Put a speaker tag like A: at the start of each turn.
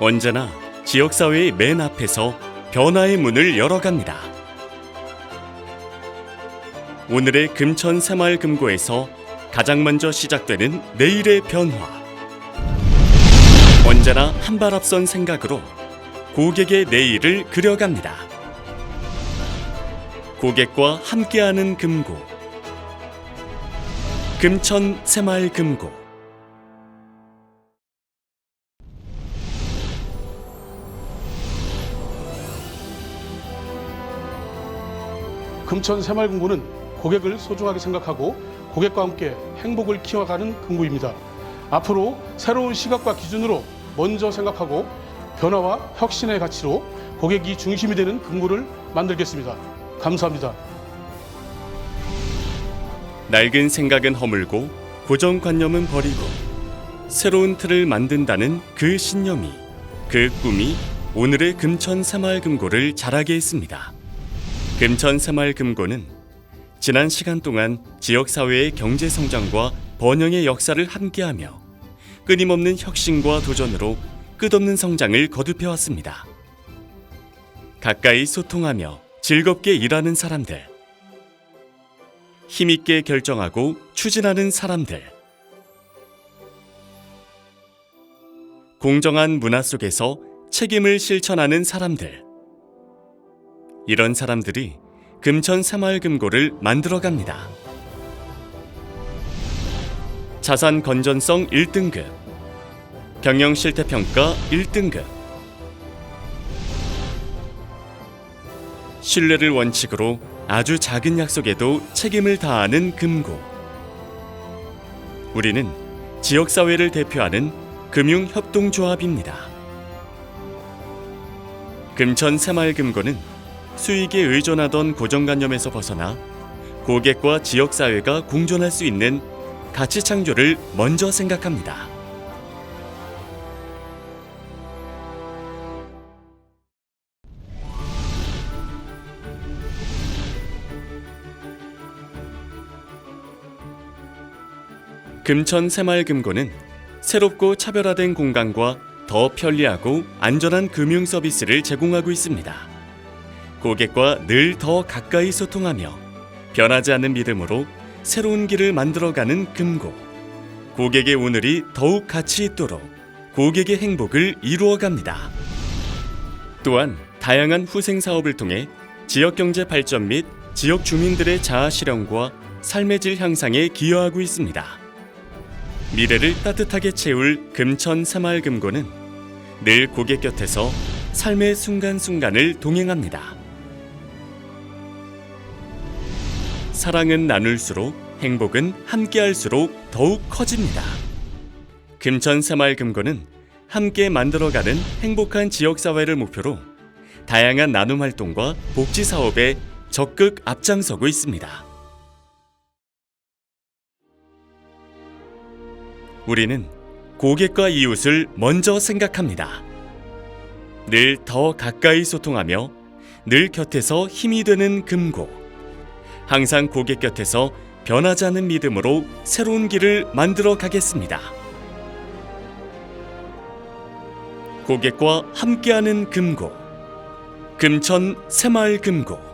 A: 언제나 지역사회의 맨 앞에서 변화의 문을 열어갑니다. 오늘의 금천 새마을 금고에서 가장 먼저 시작되는 내일의 변화. 언제나 한 발 앞선 생각으로 고객의 내일을 그려갑니다. 고객과 함께하는 금고. 금천 새마을 금고.
B: 금천 새마을금고는 고객을 소중하게 생각하고 고객과 함께 행복을 키워가는 금고입니다. 앞으로 새로운 시각과 기준으로 먼저 생각하고 변화와 혁신의 가치로 고객이 중심이 되는 금고를 만들겠습니다. 감사합니다.
A: 낡은 생각은 허물고 고정관념은 버리고 새로운 틀을 만든다는 그 신념이 그 꿈이 오늘의 금천 새마을금고를 자라게 했습니다. 금천 새마을금고는 지난 시간 동안 지역 사회의 경제 성장과 번영의 역사를 함께하며 끊임없는 혁신과 도전으로 끝없는 성장을 거듭해 왔습니다. 가까이 소통하며 즐겁게 일하는 사람들 힘있게 결정하고 추진하는 사람들. 공정한 문화 속에서 책임을 실천하는 사람들. 이런 사람들이 금천 새마을 금고를 만들어 갑니다. 자산 건전성 1등급, 경영 실태 평가 1등급, 신뢰를 원칙으로 아주 작은 약속에도 책임을 다하는 금고. 우리는 지역 사회를 대표하는 금융 협동조합입니다. 금천 새마을 금고는 수익에 의존하던 고정관념에서 벗어나 고객과 지역사회가 공존할 수 있는 가치 창조를 먼저 생각합니다. 금천 새마을금고는 새롭고 차별화된 공간과 더 편리하고 안전한 금융 서비스를 제공하고 있습니다. 고객과 늘 더 가까이 소통하며 변하지 않는 믿음으로 새로운 길을 만들어가는 금고. 고객의 오늘이 더욱 가치 있도록 고객의 행복을 이루어갑니다. 또한 다양한 후생 사업을 통해 지역 경제 발전 및 지역 주민들의 자아 실현과 삶의 질 향상에 기여하고 있습니다. 미래를 따뜻하게 채울 금천 새마을 금고는 늘 고객 곁에서 삶의 순간순간을 동행합니다. 사랑은 나눌수록 행복은 함께할수록 더욱 커집니다. 금천 새마을금고는 함께 만들어가는 행복한 지역사회를 목표로 다양한 나눔 활동과 복지 사업에 적극 앞장서고 있습니다. 우리는 고객과 이웃을 먼저 생각합니다. 늘 더 가까이 소통하며 늘 곁에서 힘이 되는 금고. 항상 고객 곁에서 변하지 않는 믿음으로 새로운 길을 만들어 가겠습니다. 고객과 함께하는 금고. 금천 새마을 금고.